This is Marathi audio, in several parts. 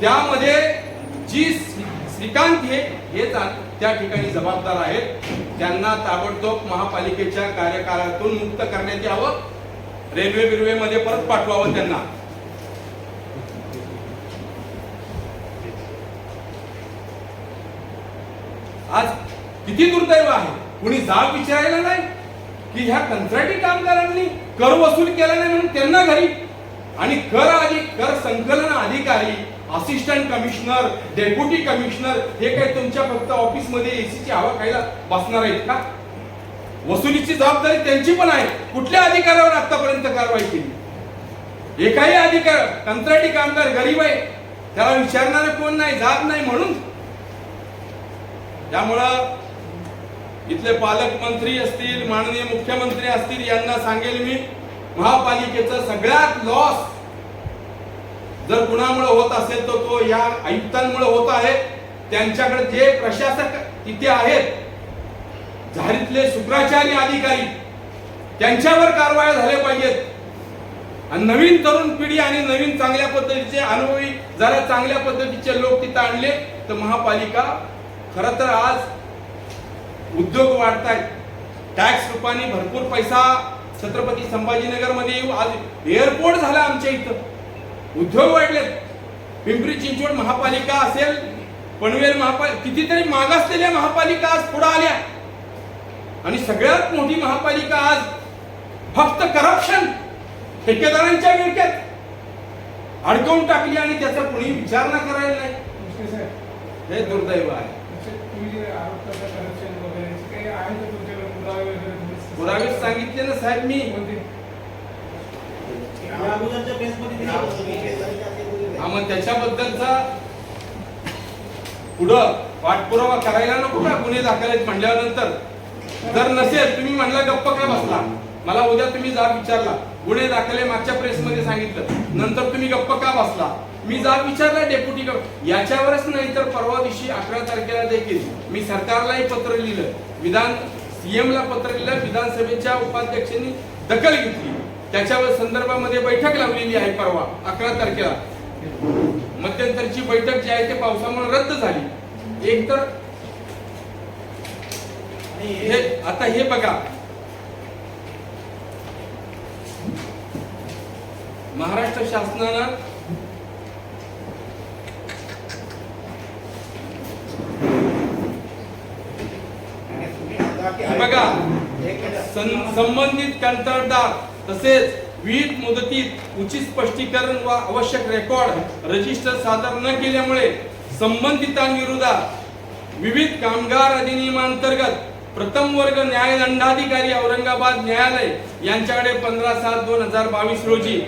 त्यामध्ये जी श्रीकांत हे येतात त्या ठिकाणी जबाबदार आहेत. त्यांना ताबडतोब महापालिकेच्या कार्यकाळातून मुक्त करण्यात यावं. रेल्वे बिल्वे मध्ये परत पाठवावं त्यांना. आज किती दुर्दैव आहे? कुणी जाब विचारायला नाही? की ह्या कंत्राटी कामगारांनी कर वसूल केला नाही म्हणून त्यांना घरी? आणि कर अधिक कर संकलन अधिकारी असिस्टंट कमिशनर डेप्युटी कमिशनर हे काही तुमच्या फक्त ऑफिसमध्ये एसीची हवा खायला बसणार आहेत का? वसुलीची जबाबदारी त्यांची पण आहे. कुठल्या अधिकाऱ्यावर आतापर्यंत कारवाई केली? एकाही अधिकार कंत्राटी कामगार गरीब आहे. त्याला विचारणार कोण नाही जात नाही म्हणून. त्यामुळं इथले पालकमंत्री असतील माननीय मुख्यमंत्री असतील यांना सांगेल मी महापालिकेचा सगळ्यात लॉस जर कुणामुळे होत असेल तर तो या आयुक्तांमुळे होत आहे. त्यांच्याकडे जे प्रशासक तिथे आहेत झारीतले शुक्राचार्य अधिकारी त्यांच्यावर कारवाया झाल्या पाहिजेत. आणि नवीन तरुण पिढी आणि नवीन चांगल्या पद्धतीचे अनुभवी जरा चांगल्या पद्धतीचे लोक तिथं आणले तर महापालिका खर तर आज उद्योग वाढतायत. टॅक्स रूपाने भरपूर पैसा छत्रपती संभाजीनगरमध्ये येऊ. आज एअरपोर्ट झाला आमच्या इथं. उद्योग वाढलेत पिंपरी चिंचवड महापालिका असेल पनवेल महापालिका कितीतरी मागासलेल्या महापालिका आज पुढे आल्या. आणि सगळ्यात मोठी महापालिका आज फक्त करप्शन ठेकेदारांच्या विळख्यात अडकवून टाकली आणि त्याचा कुणी विचारणा करायला नाही. हे दुर्दैव आहे. म्हणजे पुरावेच सांगितले ना साहेब मी कोणते? या अगोदरच्या बेसमध्ये दिली होती. हा मग त्याच्याबद्दलचा पुढं पाठपुरावा करायला नको का गुन्हे दाखल आहेत म्हणल्यानंतर. जर नसेल तुम्ही म्हणला गप्प का बसला. मला उद्या तुम्ही जा विचारला. गुन्हे दाखल मागच्या प्रेस मध्ये सांगितलं. नंतर तुम्ही गप्प का बसला? मी जा विचारला डेप्युटी याच्यावरच नाही तर परवा दिवशी अकरा तारखेला देखील मी सरकारलाही पत्र लिहिलं. विधान सीएम ला पत्र लिहिलं. विधानसभेच्या उपाध्यक्षांनी दखल घेतली. त्याच्यावर संदर्भामध्ये बैठक लावलेली आहे परवा अकरा तारखेला. मध्यंतरची बैठक जी आहे ते पावसामुळे रद्द झाली. एक तर हे आता हे बघा. महाराष्ट्र शासनानं बघा. संबंधित कंत्राटदार तसेच विविध मुदतीत उचित स्पष्टीकरण व आवश्यक रेकॉर्ड रजिस्टर सादर न केल्यामुळे संबंधितांविरोधात विविध कामगार अधिनियमांतर्गत प्रथम वर्ग न्यायदंडाधिकारी औरंगाबाद न्यायालय यांच्याकडे पंधरा सात दोन हजार बावीस रोजी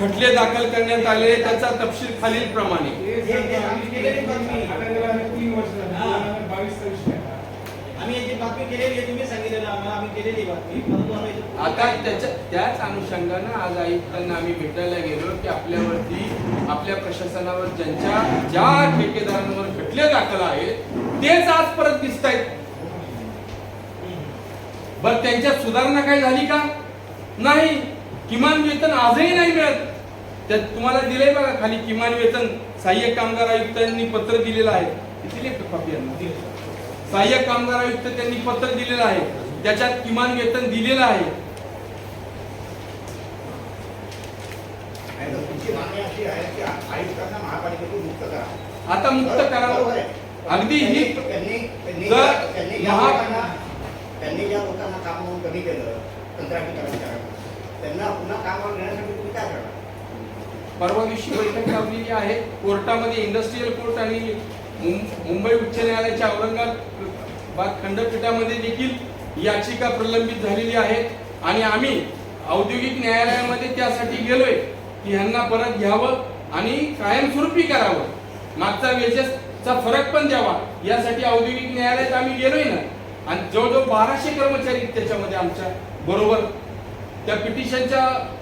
खटले दाखल करण्यात आले त्याचा तपशील खालील प्रमाणे हे सर, आम्ही केलेली बातमी. आता त्याला तीन वर्ष झाली. हा. दोन हजार बावीस तेवीस ला. आम्ही याची बातमी केलेली आहे तुम्ही सांगितलेलं आम्हाला आम्ही केलेली आहे बातमी परंतु आम्ही याची- आता त्याच्या त्याच अनुषंगानं आज आयुक्तांना आम्ही भेटायला गेलो की आपल्यावरती आपल्या प्रशासनावर ज्यांच्या ज्या ठेकेदारांवर खटले दाखल आहेत तेच आज परत दिसत आहेत बर त्यांच्यात सुधारणा काही झाली का? नाही. किमान वेतन आजही नाही मिळत. त्यात तुम्हाला दिलंय बघा खाली किमान वेतन. सहाय्यक कामगार आयुक्तांनी पत्र दिलेलं आहे. कॉपी सहाय्यक कामगार आयुक्त त्यांनी पत्र दिलेलं आहे. त्याच्यात किमान वेतन दिलेलं आहे. आणि तुमची मागणी अशी आहे की आयुक्तांना महापालिकेतून मुक्त करा. आता मुक्त करा. बरोबर आहे. अगदी ही त्यांनी- ज्या लोकांना त्यांनी ज्या लोकांना काम म्हणून कमी केलं कंत्राटी कर्मचाऱ्यांना त्यांना पुन्हा कामावर घेण्यासाठी तुम्ही काय करणार? परवा दिवशी बैठक लावलेली आहे. कोर्टामध्ये इंडस्ट्रीयल कोर्ट आणि मुंबई उच्च न्यायालयाच्या औरंगाबाद खंडपीठामध्ये देखील याचिका प्रलंबित झालेली आहे. आणि आम्ही औद्योगिक न्यायालयामध्ये त्यासाठी गेलोय. की ह्यांना परत घ्यावं आणि कायमस्वरूपी करावं. मागचा वेजेसचा फरक पण द्यावा. यासाठी औद्योगिक न्यायालयात आम्ही गेलोय ना. आणि जवळजवळ बाराशे कर्मचारी त्याच्यामध्ये आमच्या. बरोबर? त्या पिटिशनच्या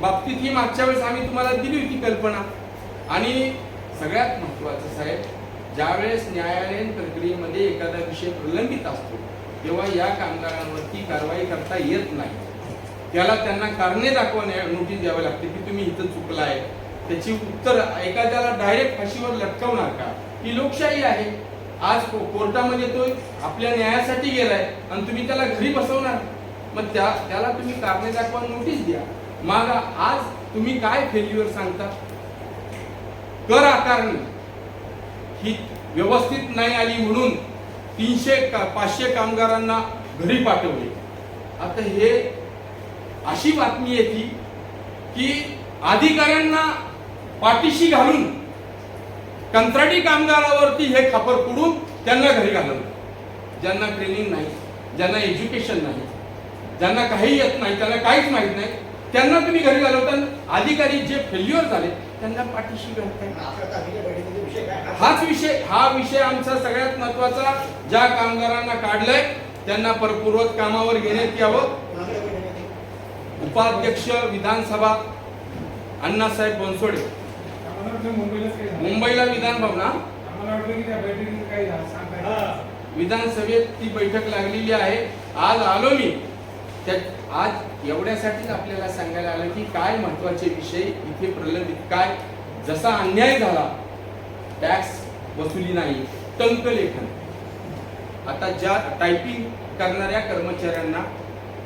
बाबतीत ही मागच्या वेळेस आम्ही तुम्हाला दिली होती कल्पना. आणि सगळ्यात महत्वाचं साहेब ज्यावेळेस न्यायालयीन प्रक्रियेमध्ये एखादा विषय प्रलंबित असतो तेव्हा या कामगारांवरती कारवाई करता येत नाही. त्याला त्यांना कारणे दाखवण्या नोटीस द्यावी लागते की तुम्ही इथं चुकलाय. त्याची उत्तर एखाद्याला डायरेक्ट फाशीवर लटकवणार का? ही लोकशाही आहे. आज को- कोर्टामध्ये तो आपल्या न्यायासाठी गेलाय आणि तुम्ही त्याला घरी बसवणार. मग त्या त्याला तुम्ही कारणे दाखवा नोटीस द्या. मग आज तुम्ही काय फेल्युअर सांगता? कर आकारणी. ही व्यवस्थित नाही आली म्हणून तीनशे का पाचशे कामगारांना घरी पाठवले. आता हे अशी बातमी येते की अधिकाऱ्यांना पाठीशी घालून कंत्राटी कामगारावरती हे खापर पुडून त्यांना घरी घालवलं. ज्यांना ट्रेनिंग नाही ज्यांना एज्युकेशन नाही ज्यांना काही येत नाही त्यांना काहीच माहीत नाही त्यांना तुम्ही घरी घालवता अधिकारी जे फेल्युअर झाले त्यांना पाठीशी घालताय. हाच विषय हा विषय आमचा सगळ्यात महत्त्वाचा ज्या कामगारांना काढलंय त्यांना परपूर्वक कामावर घेण्यात यावं. उपाध्यक्ष विधानसभा अण्णासाहेब बनसोडे. मुंबईला विधान भवना हा. विधानसभेत ती बैठक लागलेली आहे. आज आलो मी. त्या आज एवढ्यासाठीच आपल्याला सांगायला आलं की काय महत्त्वाचे विषय इथे प्रलंबित काय? जसा अन्याय झाला टॅक्स वसुली नाही टंकलेखन आता ज्या टायपिंग करणाऱ्या कर्मचाऱ्यांना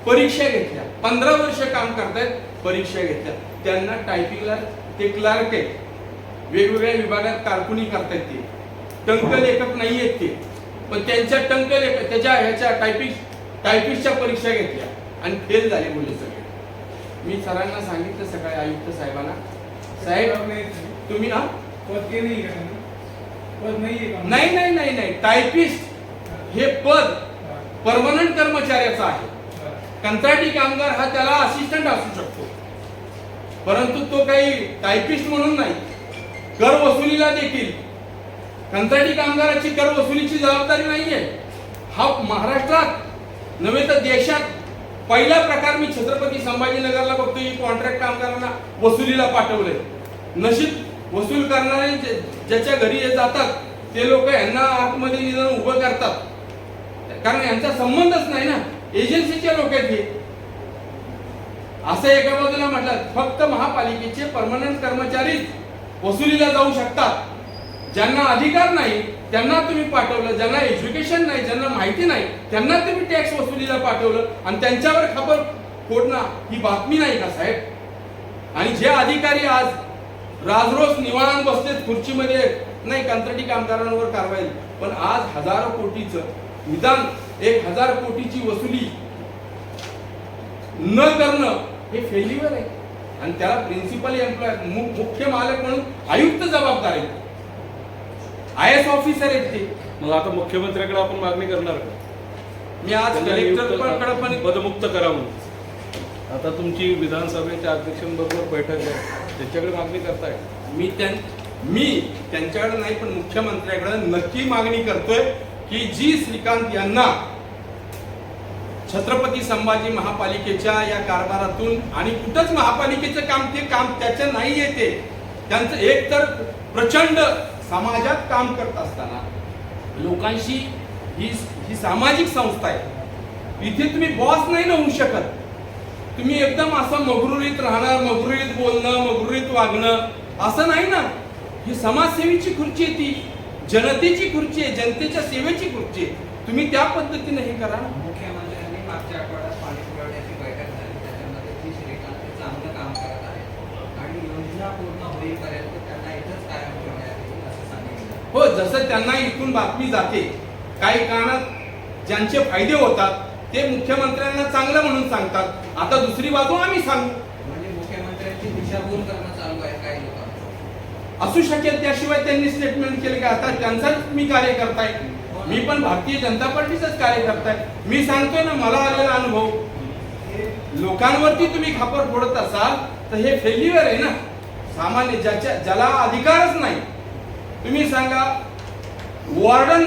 परीक्षा घेतल्या. पंधरा वर्ष काम करतायत परीक्षा घेतल्या. त्यांना टायपिंगला ते क्लार्क आहेत. वेगवेगळ्या विभागात कारकुनी करतायत ते. टंकलेखक नाही आहेत ते. पण त्यांच्या टंकलेखक त्याच्या ह्याच्या टायपिंग टायपिस्टच्या परीक्षा घेतल्या. आणि फेल झाले मुले सगळे. मी सरांना सांगितलं सकाळी आयुक्त साहेबांना. साहेब तुम्ही ना? नाही नाही नाही नाही टायपिस्ट हे पद परमनंट कर्मचाऱ्याचं आहे. कंत्राटी कामगार हा त्याला असिस्टंट असू शकतो. परंतु तो काही टायपिस्ट म्हणून नाही. कर वसुलीला देखील. कंत्राटी कामगाराची कर वसुलीची जबाबदारी नाहीये. हा महाराष्ट्रात नव्हे तर देशात पहिला प्रकार मी छत्रपती संभाजीनगरला बघतोय. कॉन्ट्रॅक्ट कामगारांना वसुलीला पाठवलंय. नशीब वसूल करणारे ज्याच्या घरी जातात ते लोक यांना आतमध्ये निदान उभं करतात. कारण यांचा संबंधच नाही ना. एजन्सीच्या डोक्यात घे असं एका बाजूला म्हटलं फक्त महापालिकेचे परमनंट कर्मचारीच वसुलीला जाऊ शकतात. ज्यांना अधिकार नाही त्यांना तुम्ही पाठवलं. ज्यांना एज्युकेशन नाही ज्यांना माहिती नाही त्यांना तुम्ही टॅक्स वसुलीला पाठवलं. आणि त्यांच्यावर खबर फोडणं ही बातमी नाही का साहेब? आणि जे अधिकारी आज राजरोज निवांत बसलेत खुर्चीमध्ये नाही कंत्राटी कामगारांवर कारवाई. पण आज हजारो कोटीचं निदान एक हजार कोटीची वसुली न करणं हे फेल्युअर आहे. आणि त्याला प्रिन्सिपल एम्प्लॉय मुख्य मालक म्हणून आयुक्त जबाबदार आहे आय एस ऑफिसर आहेत ते. मग आता मुख्यमंत्र्याकडे आपण मागणी करणार का? मी आज कलेक्टरकडे पण पदमुक्त करा म्हणून. आता तुमची विधानसभेच्या अध्यक्षांबरोबर बैठक आहे. त्याच्याकडे मागणी करताय. मी त्यां मी त्यांच्याकडे नाही पण मुख्यमंत्र्याकडे नक्की मागणी करतोय की जी श्रीकांत यांना छत्रपती संभाजी महापालिकेच्या या कारभारातून आणि कुठंच महापालिकेचं काम ते काम त्याचं नाही येते त्यांचं एक तर प्रचंड समाजात काम करत असताना लोकांशी ही ही सामाजिक संस्था आहे. इथे तुम्ही बॉस नाही ना होऊ शकत. तुम्ही एकदम असं मगरुरीत राहणार मगरुरीत बोलणं मगरुरीत वागणं असं नाही ना. ही समाजसेवेची खुर्ची आहे ती. जनतेची खुर्ची आहे जनतेच्या सेवेची खुर्ची आहे. तुम्ही त्या पद्धतीने हे करा ना. मागच्या आठवड्यात पाणी पुरवठ्याची बैठक झाली. त्याच्यामध्ये श्री श्रीकांत हे चांगलं काम करत आहेत. आणि योजना पूर्ण होईपर्यंत त्यांना इथंच कायम ठेवण्यात येईल असं सांगितलं. हो जसं त्यांना इथून बातमी जाते काही काळात ज्यांचे फायदे होतात ते मुख्यमंत्र्यांना चांगलं म्हणून सांगतात. आता दुसरी बाजू आम्ही सांगू. म्हणजे मुख्यमंत्र्यांची दिशाभूल करणं चालू आहे काही लोकांचं. असू शकेल त्याशिवाय त्यांनी स्टेटमेंट केले की आता त्यांचाच मी कार्य करताय मी पण भारतीय जनता पार्टीचाच कार्य करताय मी सांगतोय ना मला आलेला अनुभव. लोकांवरती तुम्ही खापर फोडत असाल तर हे फेल्युअर आहे ना. सामान्य ज्याच्या ज्याला अधिकारच नाही. तुम्ही सांगा वॉर्डन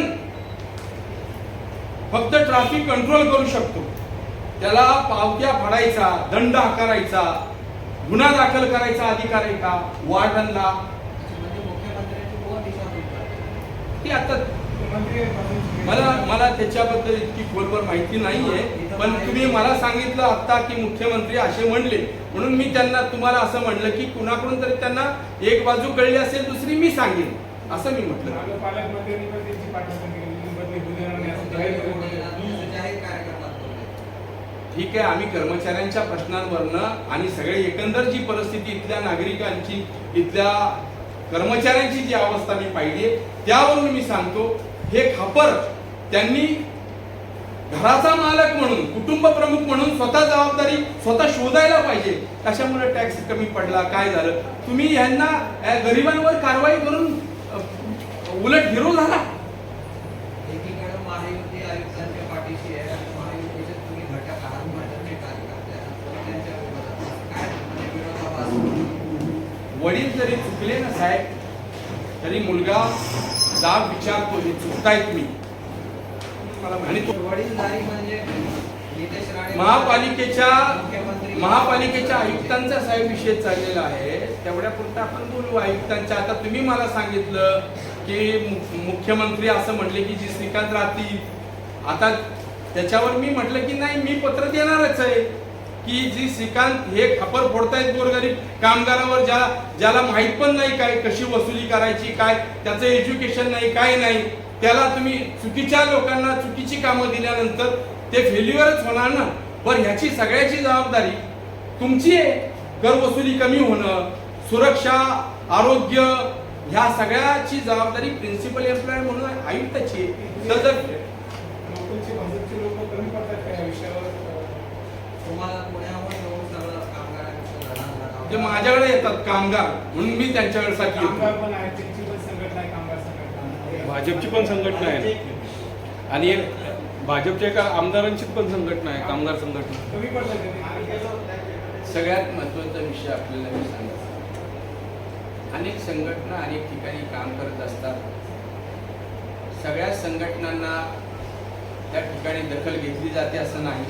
फक्त ट्रॅफिक कंट्रोल करू शकतो. त्याला पावत्या फाडायचा दंड आकारायचा गुन्हा दाखल करायचा अधिकार आहे का? वॉर्डनला ती आता मला मला त्याच्याबद्दल इतकी खोलवर माहिती नाहीये पण तुम्ही मला सांगितलं आता की मुख्यमंत्री असे म्हणले. म्हणून मी त्यांना तुम्हाला असं म्हणलं की कुणाकडून तरी त्यांना एक बाजू कळली असेल दुसरी मी सांगेन. असं मी म्हटलं. ठीक आहे आम्ही कर्मचाऱ्यांच्या प्रश्नांवरनं आणि सगळे एकंदर जी परिस्थिती इथल्या नागरिकांची इथल्या कर्मचाऱ्यांची जी अवस्था मी पाहिली त्यावरून मी सांगतो हे खापर त्यांनी घराचा मालक म्हणून कुटुंब प्रमुख म्हणून स्वतः जबाबदारी स्वतः शोधायला पाहिजे. कशामुळे टॅक्स कमी पडला? काय झालं? तुम्ही यांना गरिबांवर कारवाई करून उलट हिरो झाला? वडील जरी चुकले ना साहेब तरी मुलगा जाब विचारतो हे चुकतायत मी म्हणजे महापालिकेच्या महापालिकेच्या आयुक्तांचा साहेब विषय चाललेला आहे. तेवढ्या पुरता आपण बोलू आयुक्तांच्या. आता तुम्ही मला सांगितलं की मुख्यमंत्री असं म्हणले की जी श्रीकांत राहतील. आता त्याच्यावर मी म्हटलं की नाही मी पत्र देणारच आहे. की जी श्रीकांत हे खपर फोडतायत गोरगरीब कामगारावर ज्या ज्याला माहीत पण नाही काय कशी वसुली करायची काय त्याचं एज्युकेशन नाही काय नाही त्याला तुम्ही चुकीच्या लोकांना चुकीची कामं दिल्यानंतर ते फेल्युअरच होणार ना? पण ह्याची सगळ्याची जबाबदारी तुमची आहे. कर वसुली कमी होणं सुरक्षा आरोग्य ह्या सगळ्याची जबाबदारी प्रिन्सिपल एम्प्लॉयर म्हणून आयुक्ताची आहे. तर जर लोकलचे भाजपचे लोक कमी पडतात का या विषयावर तुम्हाला पुण्यावर येऊन सगळं कामगारांचं लढा लढावं ते माझ्याकडे येतात कामगार म्हणून मी त्यांच्याकडे कामगार येतो. पण आहेत त्यांची पण संघटना आहे कामगार संघटना. भाजपची पण संघटना आहे. आणि एक भाजपच्या एका आमदारांची पण संघटना आहे कामगार संघटना. सगळ्यात महत्त्वाचा विषय आपल्याला मी सांगायचा अनेक संघटना अनेक ठिकाणी काम करत असतात. सगळ्या संघटनांना त्या ठिकाणी दखल घेतली जाते असं नाही.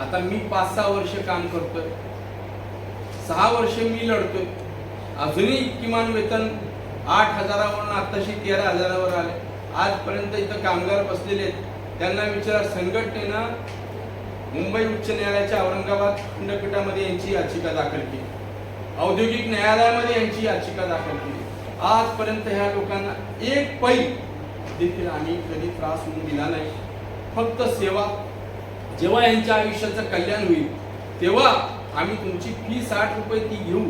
आता मी पाच सहा वर्ष काम करतोय. सहा वर्ष मी लढतोय. अजूनही किमान वेतन आठ हजारावरून आत्ताशी तेरा हजारावर आले आजपर्यंत इथं कामगार बसलेले आहेत. त्यांना विचार संघटनेनं मुंबई उच्च न्यायालयाच्या औरंगाबाद खंडपीठामध्ये यांची याचिका दाखल केली. औद्योगिक न्यायालयामध्ये यांची याचिका दाखल केली. आजपर्यंत ह्या लोकांना एक पै देखील आम्ही कधी त्रास होऊन दिला नाही. फक्त सेवा. जेव्हा यांच्या आयुष्याचं कल्याण होईल तेव्हा आम्ही तुमची फी साठ रुपये ती घेऊ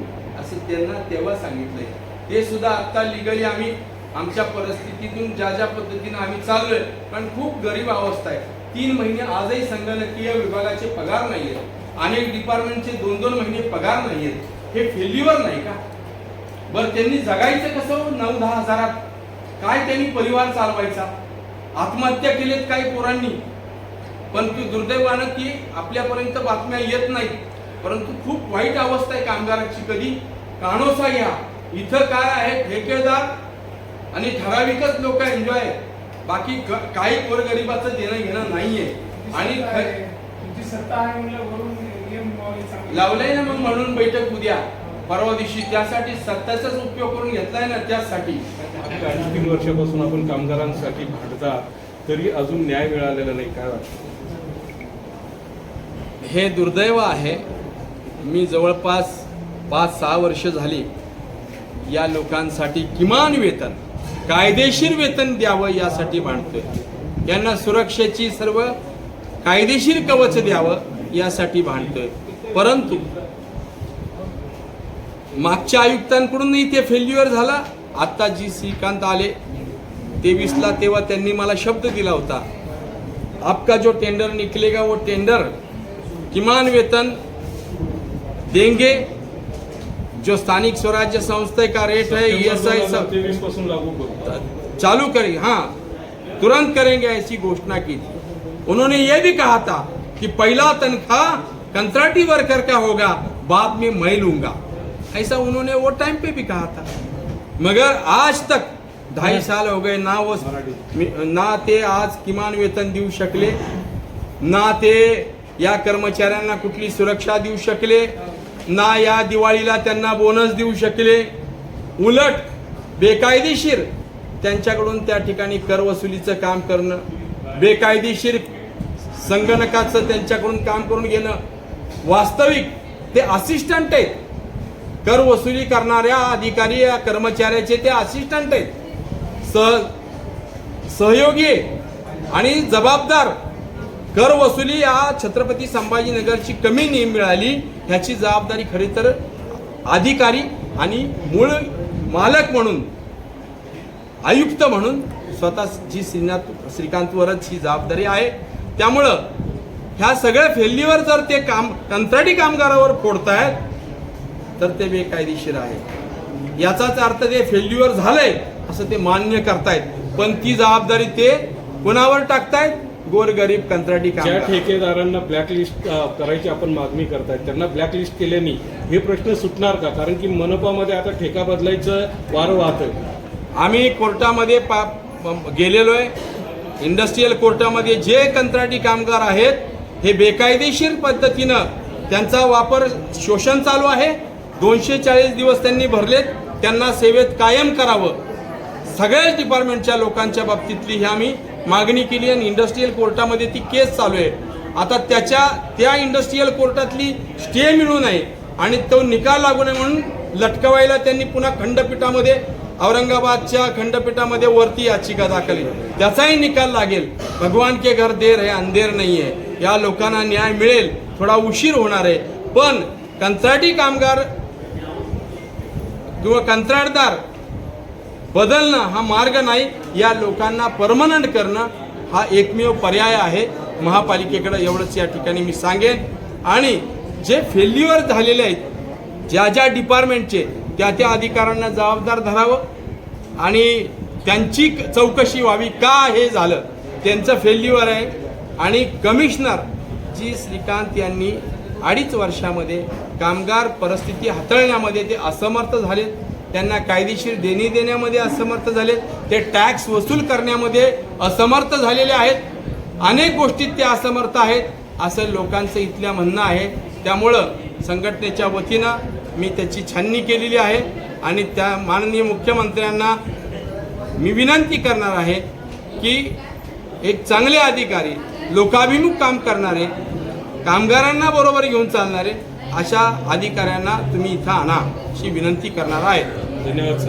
असं त्यांना तेव्हा सांगितलंय. ते सुद्धा आता लिगली आम्ही आमच्या परिस्थितीतून ज्या ज्या पद्धतीने आम्ही चाललोय पण खूप गरीब अवस्था आहे. तीन महिने आजही संगणकीय विभागाचे पगार नाही आहेत अनेक डिपार्टमेंटचे दोन दोन महिने पगार नाही आहेत हे फेल्युअर नाही का? बरं त्यांनी जगायचं कसं हो? नऊ दहा हजारात. काय त्यांनी परिवार चालवायचा? आत्महत्या केलेत काही पोरांनी. पण ती दुर्दैवानं की आपल्यापर्यंत बातम्या येत नाहीत. परंतु खूप वाईट अवस्था आहे कामगाराची कधी. कानोसा घ्या. इथं काय आहे? ठेकेदार आणि ठराविकच लोक एन्जॉय बाकी काही गोरगरिबाचं देणं घेणं नाहीये. आणि. लावलंय ना मग म्हणून बैठक उद्या. परवा दिवशी. त्यासाठी सत्ताचाच उपयोग करून घेतलाय ना त्यासाठी तीन वर्षापासून आपण कामगारांसाठी भांडता तरी अजून न्याय मिळालेला नाही. काय वाटतं? हे दुर्दैव आहे. मी जवळपास पाच सहा वर्ष झाली या लोकांसाठी किमान वेतन कायदेशीर वेतन द्यावं यासाठी भांडतोय. यांना सुरक्षेची सर्व कायदेशीर कवच द्यावं यासाठी भांडतोय. परंतु मागच्या आयुक्तांकडूनही ते फेल्युअर झाला. आत्ता जी श्रीकांत आले तेवीसला तेव्हा त्यांनी मला शब्द दिला होता आपका जो टेंडर निकलेगा वो टेंडर किमान वेतन देंगे। जो स्थानिक स्वराज्य संस्था का रेट है ई एस आई सब। चालू करेंगे हाँ। तुरंत करेंगे ऐसी घोषणा की थी। उन्होंने ये भी कहा था कि पहला तनख्वाह कंत्राटी वर्कर का होगा बाद में मैं लूँगा। ऐसा उन्होंने वो टाइम पे भी कहा था। मगर आज तक ढाई साल हो गए ना वो ना ते आज किमान वेतन देऊ शकले ना ते या कर्मचाऱ्यांना कुठली सुरक्षा देऊ शकले ना या दिवाळीला त्यांना बोनस देऊ शकले. उलट बेकायदेशीर त्यांच्याकडून त्या ठिकाणी कर वसुलीचं काम करणं बेकायदेशीर संगणकाचं त्यांच्याकडून काम करून घेणं वास्तविक ते असिस्टंट आहेत. कर वसुली करणाऱ्या अधिकारी या कर्मचाऱ्याचे ते असिस्टंट आहेत. सह सहयोगी आणि जबाबदार कर वसुली या छत्रपती संभाजीनगरची कमी नेम मिळाली ह्याची जबाबदारी खरी तर अधिकारी आणि मूळ मालक म्हणून आयुक्त म्हणून स्वतः जी श्रीनाथ श्रीकांतवरच ही जबाबदारी आहे. त्यामुळं ह्या सगळ्या फेल्लीवर जर ते काम कंत्राटी कामगारावर फोडतायत तर ते बेकायदेशीर आहे. याचाच अर्थ ते फेल्युअर झालंय असं ते मान्य करतायत. पण ती जबाबदारी ते कोणावर टाकतायत? गोरगरीब कंत्राटी ज्या ठेकेदारांना ब्लॅकलिस्ट करायची आपण मागणी करतायत त्यांना ब्लॅकलिस्ट केल्याने हे प्रश्न सुटणार का? कारण की मनपामध्ये आता ठेका बदलायचं वारं वाहतं आम्ही कोर्टामध्ये पा गेलेलो आहे इंडस्ट्रीयल कोर्टामध्ये जे कंत्राटी कामगार आहेत हे बेकायदेशीर पद्धतीनं त्यांचा वापर शोषण चालू आहे. दोनशे चाळीस दिवस त्यांनी भरलेत. त्यांना सेवेत कायम करावं. सगळ्याच डिपार्टमेंटच्या लोकांच्या बाबतीतली ही आम्ही मागणी केली आणि इंडस्ट्रीयल कोर्टामध्ये ती केस चालू आहे. आता त्याच्या त्या इंडस्ट्रीयल कोर्टातली स्टे मिळू नये आणि तो निकाल लागू नये म्हणून लटकवायला त्यांनी पुन्हा खंडपीठामध्ये औरंगाबादच्या खंडपीठामध्ये वरती याचिका दाखल त्याचाही निकाल लागेल. भगवान के घर देर आहे अंधेर नाही आहे या लोकांना न्याय मिळेल थोडा उशीर होणार आहे. पण कंत्राटी कामगार किंवा कंत्राटदार बदलणं हा मार्ग नाही. या लोकांना परमनंट करणं हा एकमेव पर्याय आहे. महापालिकेकडं एवढंच या ठिकाणी मी सांगेन. आणि जे फेल्युअर झालेले आहेत ज्या ज्या डिपार्टमेंटचे त्या त्या अधिकाऱ्यांना जबाबदार धरावं. आणि त्यांची चौकशी व्हावी का हे झालं त्यांचं फेल्युअर आहे. आणि कमिशनर जी श्रीकांत यांनी अडीच वर्षामध्ये कामगार परिस्थिती हाताळण्यामध्ये ते असमर्थ झालेत. त्यांना कायदेशीर देणी देण्यामध्ये असमर्थ झाले. ते टॅक्स वसूल करण्यामध्ये असमर्थ झालेले आहेत. अनेक गोष्टीत ते असमर्थ आहेत. असं लोकांचं इथल्या म्हणणं आहे. त्यामुळं संघटनेच्या वतीनं मी त्याची छाननी केलेली आहे. आणि त्या माननीय मुख्यमंत्र्यांना मी विनंती करणार आहे की एक चांगले अधिकारी लोकाभिमुख काम करणारे कामगारांना बरोबर घेऊन चालणारे अशा अधिकाऱ्यांना तुम्ही इथं आणा अशी विनंती करणार आहे धन्यवाद सर.